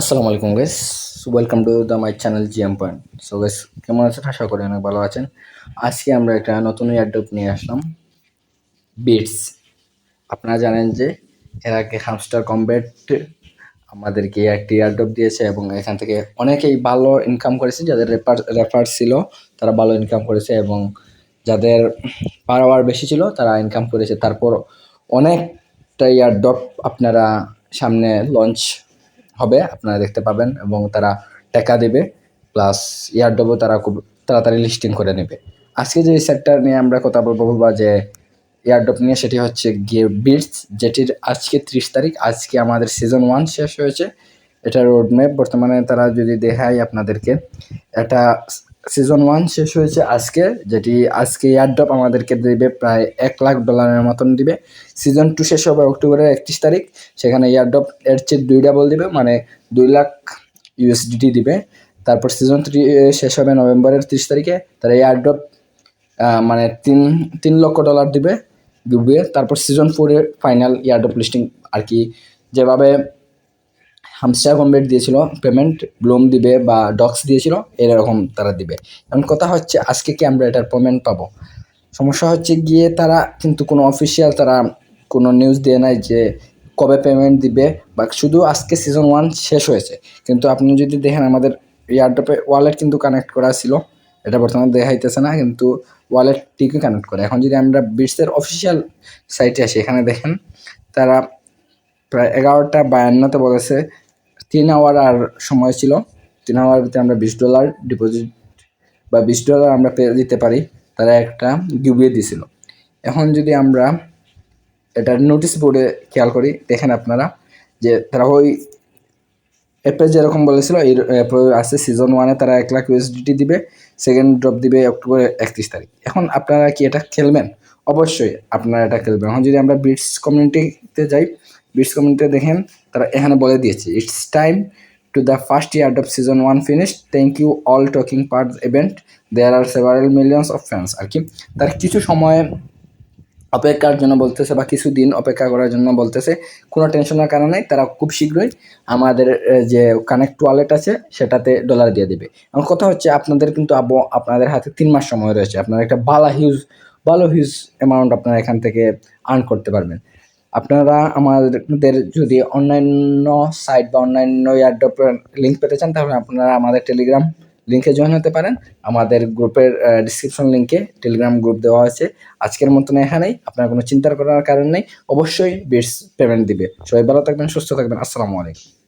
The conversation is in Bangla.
আসসালামু আলাইকুম guys welcome to the my channel GM point so guys কেমন আছেন? আশা করি অনেক ভালো আছেন। আজকে আমরা একটা নতুন এয়ারড্রপ নিয়ে আসলাম। বিটস আপনারা জানেন যে এর আগে হামস্টার কমব্যাট আমাদেরকে একটি এয়ারড্রপ দিয়েছে এবং এখান থেকে অনেকেই ভালো ইনকাম করেছে। যাদের রেফার রেফার ছিল, তারা ভালো ইনকাম করেছে এবং যাদের পার পাওয়ার বেশি ছিল, তারা ইনকাম করেছে। তারপর অনেকটা এয়ারড্রপ আপনারা সামনে লঞ্চ হবে, আপনারা দেখতে পাবেন এবং তারা টাকা দেবে প্লাস ইয়ারডবও তারা খুব তাড়াতাড়ি লিস্টিং করে নেবে। আজকে যে সেক্টর নিয়ে আমরা কথা বলব বা যে এয়ারড্রপ নিয়ে, সেটি হচ্ছে গিয়ে বিটস যেটির আজকে ত্রিশ তারিখ, আজকে আমাদের সিজন ওয়ান শেষ হয়েছে। এটা রোডম্যাপ বর্তমানে তারা যদি দেখায় আপনাদেরকে, এটা সিজন ওয়ান শেষ হয়েছে আজকে, যেটি আজকে এয়ারড্রপ আমাদেরকে দেবে প্রায় এক লাখ ডলারের মতন দিবে। সিজন টু শেষ হবে অক্টোবরের একত্রিশ তারিখ, সেখানে এয়ারড্রপ এর চেয়ে দুই ডাবল দিবে মানে দুই লাখ ইউএসডিটি দিবে। তারপর সিজন থ্রি শেষ হবে নভেম্বরের ত্রিশ তারিখে, তারা এয়ারড্রপ মানে তিন তিন লক্ষ ডলার দিবে ডুবিয়ে তারপর সিজন ফোরের ফাইনাল ইয়ারড্রপ লিস্টিং আর কি, যেভাবে হামস্টার কমবেট দিয়েছিল পেমেন্ট ব্লুম দিবে বা ডক্স দিয়েছিল, এরকম তারা দিবে। এখন কথা হচ্ছে, আজকে কি আমরা এটার পেমেন্ট পাবো? সমস্যা হচ্ছে গিয়ে তারা কিন্তু কোনো অফিসিয়াল তারা কোনো নিউজ দিয়ে নাই যে কবে পেমেন্ট দিবে, বা শুধু আজকে সিজন ওয়ান শেষ হয়েছে। কিন্তু আপনি যদি দেখেন আমাদের এয়ারড্রপে ওয়ালেট কিন্তু কানেক্ট করা ছিল, এটা বর্তমানে দেখাইতেছে না, কিন্তু ওয়ালেট ঠিকই কানেক্ট করে। এখন যদি আমরা বিটসের অফিসিয়াল সাইটে আসি, এখানে দেখেন, তারা প্রায় এগারোটা বায়ান্নতে বলেছে তিন আওয়ার আর সময় ছিল। তিন আওয়ার ভিতরে আমরা বিশ ডলার ডিপোজিট বা বিশ ডলার আমরা পেয়ে দিতে পারি, তারা একটা গিভিয়ে দিছিল। এখন যদি আমরা এটার নোটিশ বোর্ডে খেয়াল করি, দেখেন আপনারা যে তারা ওই অ্যাপে যেরকম বলেছিল, এই অ্যাপে আছে সিজন ওয়ানে তারা এক লাখ ইউএসডিটি দিবে সেকেন্ড ড্রপ দিবে অক্টোবর একত্রিশ তারিখ। এখন আপনারা কি এটা খেলবেন? অবশ্যই আপনারা এটা খেলবেন। এখন যদি আমরা বিটস কমিউনিটিতে যাই বিটস কমিউনিটিতে দেখেন তারা এখানে বলে দিয়েছে it's time to the first year of season one finish thank you all talking part event there are several millions of fans আর কি, তার কিছু সময় অপেক্ষার জন্য বলতেছে বা কিছুদিন অপেক্ষা করার জন্য বলতেছে। কোনো টেনশনের কারণে তারা খুব শীঘ্রই আমাদের যে কানেক্ট ওয়ালেট আছে, সেটাতে ডলার দিয়ে দেবে। এবং কথা হচ্ছে আপনাদের কিন্তু আব, আপনাদের হাতে তিন মাস সময় রয়েছে। আপনারা একটা ভালো হিউজ ভালো হিউজ অ্যামাউন্ট আপনারা এখান থেকে আর্ন করতে পারবেন। আপনারা আমাদের যদি অন্যান্য সাইট বা অন্যান্য এয়ারড্রপ লিঙ্ক পেতে চান, তাহলে আপনারা আমাদের টেলিগ্রাম লিঙ্কে জয়েন হতে পারেন। আমাদের গ্রুপের ডিসক্রিপশন লিঙ্কে টেলিগ্রাম গ্রুপ দেওয়া হয়েছে। আজকের মতন এখানেই। আপনার কোনো চিন্তার করার কারণ নেই। অবশ্যই বিটস পেমেন্ট দিবে। সবাই ভালো থাকবেন, সুস্থ থাকবেন। আসসালামু আলাইকুম।